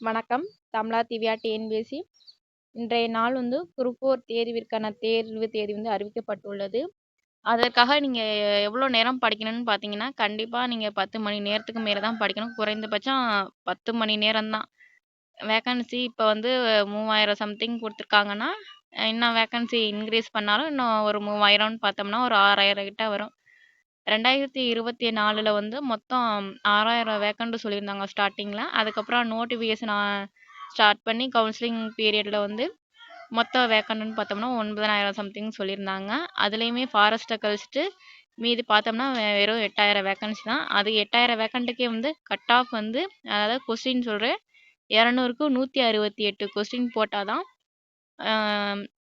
வணக்கம். தமிழா திவ்யா டிஎன்பிஎஸ்சி. இன்றைய நாள் வந்து குரூப்போர் தேர்விற்கான தேர்வு தேதி வந்து அறிவிக்கப்பட்டுள்ளது. அதற்காக நீங்கள் எவ்வளோ நேரம் படிக்கணும்னு பார்த்தீங்கன்னா கண்டிப்பாக நீங்கள் பத்து மணி நேரத்துக்கு மேலே தான் படிக்கணும். குறைந்தபட்சம் பத்து மணி நேரம் தான். வேக்கன்சி இப்போ வந்து மூவாயிரம் சம்திங் கொடுத்துருக்காங்கன்னா இன்னும் வேக்கன்சி இன்க்ரீஸ் பண்ணாலும் இன்னும் ஒரு மூவாயிரம்னு பார்த்தோம்னா ஒரு ஆறாயிரம் கிட்ட வரும். ரெண்டாயிரத்தி இருபத்தி நாலில் வந்து மொத்தம் ஆறாயிரம் வேக்கன்ட் சொல்லியிருந்தாங்க ஸ்டார்டிங்கில். அதுக்கப்புறம் நோட்டிஃபிகேஷன் ஸ்டார்ட் பண்ணி கவுன்சிலிங் பீரியடில் வந்து மொத்த வேக்கண்ட்டுன்னு பார்த்தோம்னா ஒன்பதனாயிரம் சம்திங் சொல்லியிருந்தாங்க. அதுலேயுமே ஃபாரஸ்ட்டை கழிச்சிட்டு மீதி பார்த்தோம்னா வெறும் எட்டாயிரம் வேக்கன்சி தான். அது எட்டாயிரம் வேக்கண்ட்டுக்கே வந்து கட் ஆஃப் வந்து அதாவது கொஸ்டின் சொல்கிறேன் இரநூறுக்கு நூற்றி அறுபத்தி எட்டு கொஸ்டின் போட்டால் தான்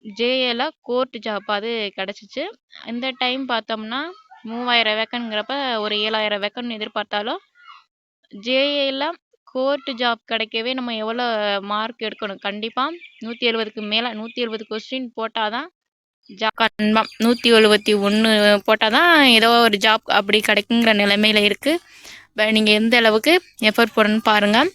ஜேஏல கோர்ட் ஜாப் அது கிடச்சிச்சு. இந்த டைம் பார்த்தோம்னா மூவாயிரம் வேக்கன்ங்கிறப்ப ஒரு ஏழாயிரம் வேக்கன் எதிர்பார்த்தாலும் ஜேஏல கோர்ட் ஜாப் கிடைக்கவே நம்ம எவ்வளோ மார்க் எடுக்கணும்? கண்டிப்பாக நூற்றி எழுபதுக்கு மேலே நூற்றி எழுபது கொஸ்டின் போட்டால் தான் ஜாப் கன்ஃபார்ம் நூற்றி எழுபத்தி ஒன்று போட்டால் தான் ஏதோ ஒரு ஜாப் அப்படி கிடைக்குங்கிற நிலைமையில் இருக்குது நீங்கள் எந்த அளவுக்கு எஃபர்ட் போடணும்னு பாருங்கள்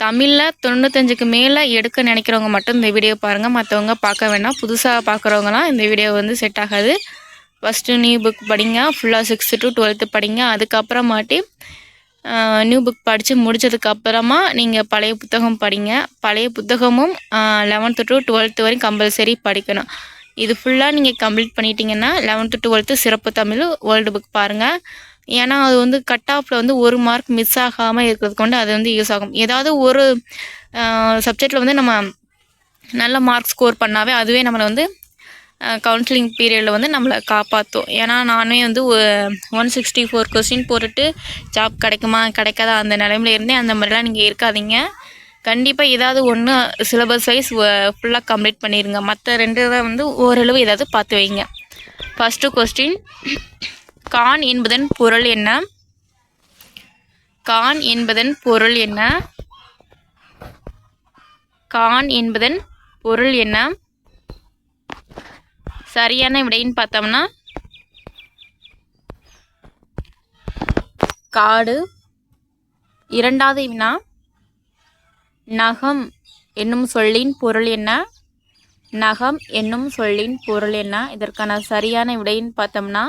தமிழில் தொண்ணூத்தஞ்சுக்கு மேலே எடுக்க நினைக்கிறவங்க மட்டும் இந்த வீடியோ பாருங்கள் மற்றவங்க பார்க்க வேணாம். புதுசாக பார்க்குறவங்களாம் இந்த வீடியோ வந்து செட் ஆகாது. ஃபஸ்ட்டு நியூ புக் படிங்க. ஃபுல்லாக சிக்ஸ்த்து டு டுவெல்த்து படிங்க. அதுக்கப்புறமாட்டி நியூ புக் படித்து முடித்ததுக்கப்புறமா நீங்கள் பழைய புத்தகம் படிங்க. பழைய புத்தகமும் லெவன்த்து டு டுவெல்த்து வரையும் கம்பல்சரி படிக்கணும். இது ஃபுல்லாக நீங்கள் கம்ப்ளீட் பண்ணிட்டீங்கன்னா லெவன்த்து டுவெல்த்து சிறப்பு தமிழ் வேர்ல்டு புக் பாருங்கள் ஏன்னா அது வந்து கட் ஆஃபில் வந்து ஒரு மார்க் மிஸ் ஆகாமல் இருக்கிறது கொண்டு அது வந்து யூஸ் ஆகும். ஏதாவது ஒரு சப்ஜெக்டில் வந்து நம்ம நல்ல மார்க் ஸ்கோர் பண்ணாவே அதுவே நம்மளை வந்து கவுன்சிலிங் பீரியடில் வந்து நம்மளை காப்பாற்றும் ஏன்னா நானே வந்து ஒன் சிக்ஸ்டி ஃபோர் கொஸ்டின் போட்டுட்டு ஜாப் கிடைக்குமா கிடைக்காதா அந்த நிலைமையில இருந்தேன். அந்த மாதிரிலாம் நீங்கள் இருக்காதீங்க. கண்டிப்பாக ஏதாவது ஒன்று சிலபஸ் வைஸ் ஃபுல்லாக கம்ப்ளீட் பண்ணிடுங்க மற்ற ரெண்டு தான் வந்து ஓரளவு ஏதாவது பார்த்து வைங்க. ஃபஸ்ட்டு கொஸ்டின் கான் என்பதன் பொருள் என்ன? கான் என்பதன் பொருள் என்ன? கான் என்பதன் பொருள் என்ன? சரியான விடைன்னு பார்த்தோம்னா காடு இரண்டாவது வினா நகம் என்னும் சொல்லின் பொருள் என்ன? நகம் என்னும் சொல்லின் பொருள் என்ன? இதற்கான சரியான விடைன்னு பார்த்தோம்னா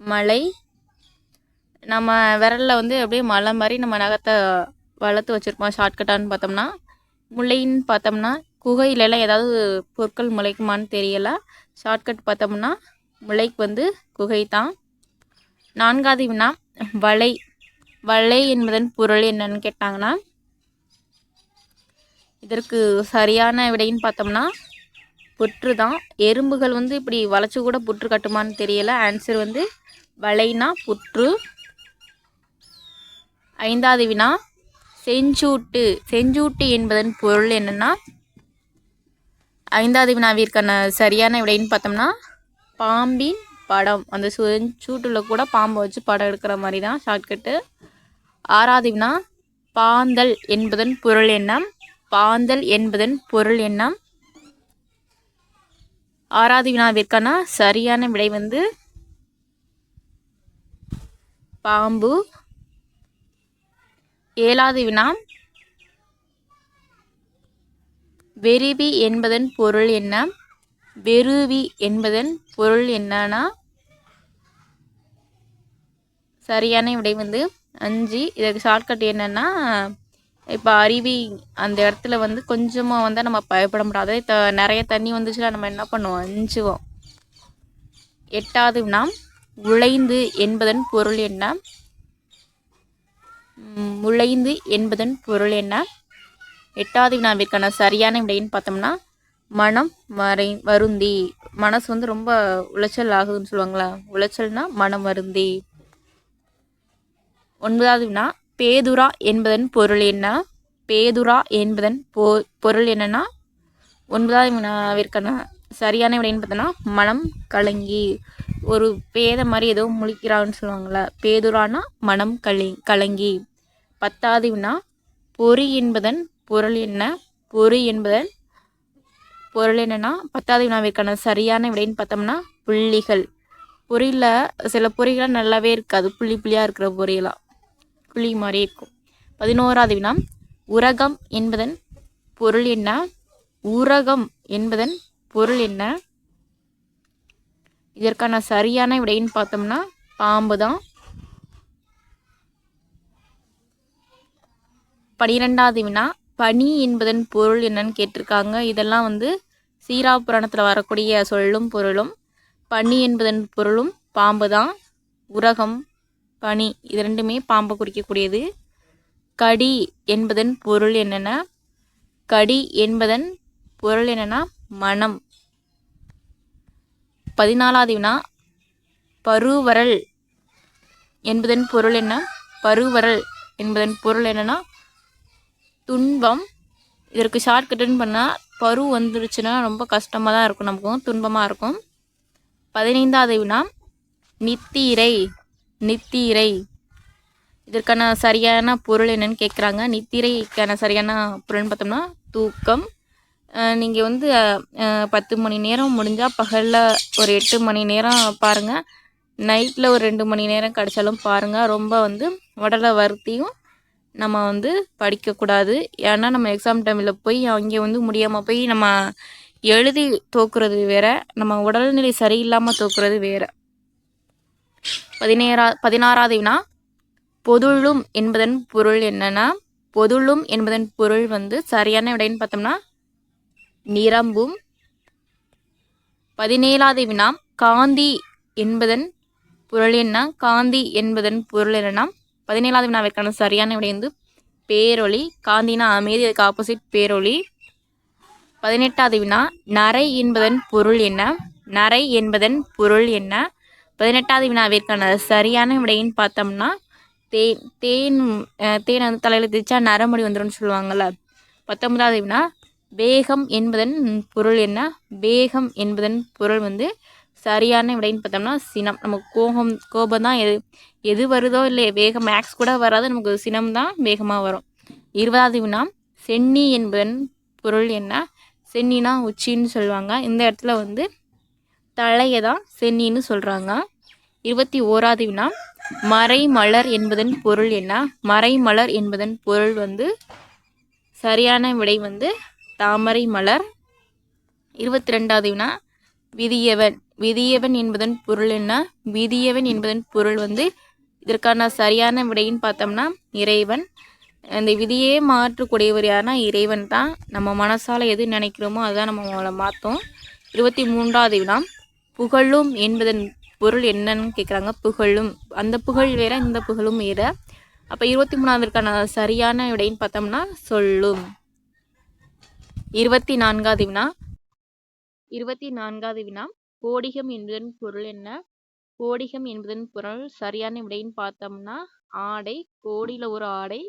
மலை. நம்ம விரலில் வந்து அப்படியே மலை மாதிரி நம்ம நகத்தை வளர்த்து வச்சுருப்போம் ஷார்ட்கட்டான்னு பார்த்தோம்னா. முல்லைன்னு பார்த்தோம்னா குகையிலலாம் ஏதாவது பொருட்கள் முளைக்குமான்னு தெரியலை. ஷார்ட்கட் பார்த்தோம்னா முளைக்கு வந்து குகை தான் நான்காவது வினா வலை. வலை என்பதன் பொருள் என்னன்னு கேட்டாங்கன்னா இதற்கு சரியான விடைன்னு பார்த்தோம்னா புற்று தான் எறும்புகள் வந்து இப்படி வளைச்சு கூட புற்று கட்டுமான்னு தெரியல. ஆன்சர் வந்து வலைனா புற்று. ஐந்தாவது வினா செஞ்சூட்டு. செஞ்சூட்டு என்பதன் பொருள் என்னென்னா ஐந்தாவது வினாவிற்கான சரியான விடைன்னு பார்த்தோம்னா பாம்பின் படம். அந்த சூட்டில் கூட பாம்பை வச்சு படம் எடுக்கிற மாதிரி தான் ஷார்ட்கட்டு ஆறாவது வினா பாந்தல் என்பதன் பொருள் என்ன பாந்தல் என்பதன் பொருள் என்ன ஆறாவது வினாவிற்கான சரியான விடை வந்து பாம்பு. ஏழாவது வினா வெறிவி என்பதன் பொருள் என்ன? வெறுவி என்பதன் பொருள் என்னன்னா சரியான விடை வந்து அஞ்சு. இதுக்கு ஷார்ட்கட் என்னென்னா இப்போ அருவி அந்த இடத்துல வந்து கொஞ்சமாக வந்து நம்ம பயப்பட முடியாது. த நிறைய தண்ணி வந்துச்சுன்னா நம்ம என்ன பண்ணுவோம்? அஞ்சுவோம். எட்டாவதுனா உழைந்து என்பதன் பொருள் என்ன? உழைந்து என்பதன் பொருள் என்ன? எட்டாவது வினாவிற்கான சரியான விடைன்னு பார்த்தோம்னா மனம் மறை வருந்தி. மனசு வந்து ரொம்ப உளைச்சல் ஆகுதுன்னு சொல்லுவாங்களா? உளைச்சல்னா மனம் வருந்தி. ஒன்பதாவது வினா பேதுரா என்பதன் பொருள் என்ன? பேதுரா என்பதன் பொ பொருள் என்னன்னா ஒன்பதாவது வினாவிற்கான சரியான விடைன்னு பார்த்தோன்னா மனம் கலங்கி. ஒரு பேத மாதிரி ஏதோ முழிக்கிறான்னு சொல்லுவாங்களா பேதுரானா மனம் கலி கலங்கி. பத்தாவது வினா பொறி என்பதன் பொருள் என்ன? பொறி என்பதன் பொருள் என்னென்னா பத்தாவது வினாவிற்கான சரியான விடைன்னு பார்த்தோம்னா புள்ளிகள். பொரியில் சில பொறிகளாக நல்லாவே இருக்காது. புள்ளி புள்ளியாக இருக்கிற பொரியெல்லாம் புள்ளி மாதிரி இருக்கும். பதினோராவது வினா உரகம் என்பதன் பொருள் என்ன? ஊரகம் என்பதன் பொருள் என்ன? இதற்கான சரியான விடைன்னு பார்த்தோம்னா பாம்பு தான். பனிரெண்டாவது வினா பனி என்பதன் பொருள் என்னன்னு கேட்டிருக்காங்க. இதெல்லாம் வந்து சீரா புராணத்தில் வரக்கூடிய சொல்லும் பொருளும் பனி என்பதன் பொருளும் பாம்பு தான் உரகம் பனி இது ரெண்டுமே பாம்பை குறிக்கக்கூடியது. கடி என்பதன் பொருள் என்னென்ன? கடி என்பதன் பொருள் என்னென்னா மனம். பதினாலாவது வினா பருவரல் என்பதன் பொருள் என்ன? பருவரல் என்பதன் பொருள் என்னென்னா துன்பம். இதற்கு ஷார்ட்கட்டுன்னு பண்ணால் பரு வந்துருச்சுன்னா ரொம்ப கஷ்டமாக தான் இருக்கும் நமக்கும் துன்பமாக இருக்கும். பதினைந்தாவது வினா நித்திரை நித்திரை. இதற்கான சரியான பொருள் என்னன்னு கேட்குறாங்க நித்திரைக்கான சரியான பொருள்னு பார்த்தோம்னா தூக்கம். நீங்கள் வந்து பத்து மணி நேரம் முடிஞ்சால் பகலில் ஒரு எட்டு மணி நேரம் பாருங்கள் நைட்டில் ஒரு ரெண்டு மணி நேரம் கிடச்சாலும் பாருங்கள் ரொம்ப வந்து உடலை வருத்தியும் நம்ம வந்து படிக்கக்கூடாது. ஏன்னா நம்ம எக்ஸாம் டைமில் போய் அங்கே வந்து முடியாமல் போய் நம்ம எழுதி தோக்குறது வேற. நம்ம உடல்நிலை சரியில்லாமல் தோக்குறது வேற. பதினேறா பதினாறாவது வினா பொதுளும் என்பதன் பொருள் என்னன்னா பொதுளும் என்பதன் பொருள் வந்து சரியான விடைன்னு பார்த்தோம்னா நிரம்பும். பதினேழாவது வினா காந்தி என்பதன் பொருள் என்ன? காந்தி என்பதன் பொருள் என்னன்னா பதினேழாவது வினாவிற்கான சரியான விடை வந்து பேரொளி. காந்தினா அமைதி அதுக்கு ஆப்போசிட் பேரொளி. பதினெட்டாவது வினா நரை என்பதன் பொருள் என்ன? நரை என்பதன் பொருள் என்ன? பதினெட்டாவது வினாவிற்கான சரியான விடைன்னு பார்த்தோம்னா தேன் தேன் தேன் வந்து தலையில் தேய்ச்சா நரமுடி வந்துடும் சொல்லுவாங்கள்ல பத்தொன்பதாவது வினா வேகம் என்பதன் பொருள் என்ன? வேகம் என்பதன் பொருள் வந்து சரியான விடைன்னு பார்த்தோம்னா சினம். நமக்கு கோபம் கோபம் தான் எது எது வருதோ இல்லை வேகம் மேக்ஸ் கூட வராது. நமக்கு சினம் தான் வேகமாக வரும். இருபதாவது வினா சென்னி என்பதன் பொருள் என்ன? சென்னினா உச்சின்னு சொல்லுவாங்க. இந்த இடத்துல வந்து தலையை தான் சென்னின்னு சொல்கிறாங்க இருபத்தி ஓராவது வினா மறைமலர் என்பதன் பொருள் என்ன? மறைமலர் என்பதன் பொருள் வந்து சரியான விடை வந்து தாமரை மலர் இருபத்தி ரெண்டாவது வினா விதியவன். விதியவன் என்பதன் பொருள் என்ன? விதியவன் என்பதன் பொருள் வந்து இதற்கான சரியான விடைன்னு பார்த்தோம்னா இறைவன். அந்த விதியே மாற்றக்கூடியவர் யாருன்னா இறைவன் தான். நம்ம மனசால் எது நினைக்கிறோமோ அதுதான் நம்ம அவளை மாற்றோம் இருபத்தி மூன்றாவது வினா புகழும் என்பதன் பொருள் என்னன்னு கேட்குறாங்க புகழும். அந்த புகழ் வேற இந்த புகழும் வேற. அப்போ இருபத்தி மூணாவதுக்கான சரியான விடைன்னு பார்த்தோம்னா சொல்லும். இருபத்தி நான்காவது வினா. இருபத்தி நான்காவது வினா. கோடிகம் என்பதன் பொருள் என்ன? கோடிகம் என்பதன் பொருள் சரியான விடைன்னு பார்த்தோம்னா ஆடை கோடியில் ஒரு ஆடை.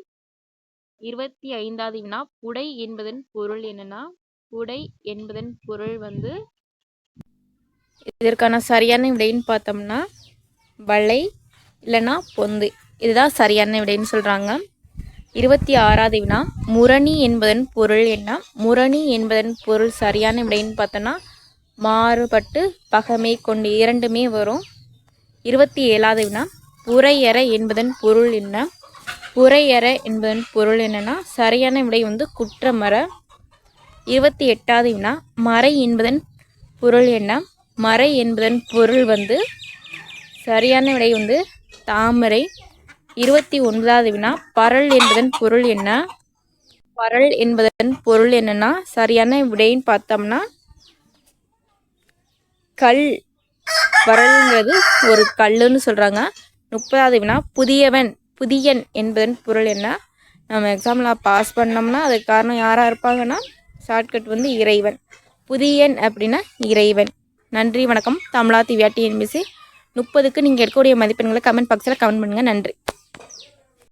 இருபத்தி ஐந்தாவது வினா புடை என்பதன் பொருள் என்னன்னா புடை என்பதன் பொருள் வந்து இதற்கான சரியான விடைன்னு பார்த்தோம்னா வளை இல்லைன்னா பொந்து. இதுதான் சரியான விடைன்னு சொல்கிறாங்க இருபத்தி ஆறாவது வினா முரணி என்பதன் பொருள் என்ன? முரணி என்பதன் பொருள் சரியான விடைன்னு பார்த்தோன்னா மாறுபட்டு பகமை கொண்டு இரண்டுமே வரும். இருபத்தி ஏழாவது வினா புறையற என்பதன் பொருள் என்ன? புறையற என்பதன் பொருள் என்னன்னா சரியான விடை வந்து குற்றமர இருபத்தி எட்டாவது வினா மறை என்பதன் பொருள் என்ன? மறை என்பதன் பொருள் வந்து சரியான விடை வந்து தாமரை. இருபத்தி ஒன்பதாவது வினா பரல் என்பதன் பொருள் என்ன? பரல் என்பதன் பொருள் என்னன்னா சரியான விடைன்னு பார்த்தோம்னா கல் வரல்ங்கிறது ஒரு கல்லுன்னு சொல்கிறாங்க முப்பதாவது வினா புதியவன் புதியன் என்பதன் பொருள் என்ன? நம்ம எக்ஸாமில் பாஸ் பண்ணோம்னா அதுக்கு காரணம் யாராக இருப்பாங்கன்னா ஷார்ட்கட் வந்து இறைவன். புதியன் அப்படின்னா இறைவன். நன்றி வணக்கம். தமிழா திவ்யா டிஎன்பிசி முப்பதுக்கு நீங்கள் எடுக்கக்கூடிய மதிப்பெண்களை கமெண்ட் பாக்ஸில் கமெண்ட் பண்ணுங்கள் நன்றி.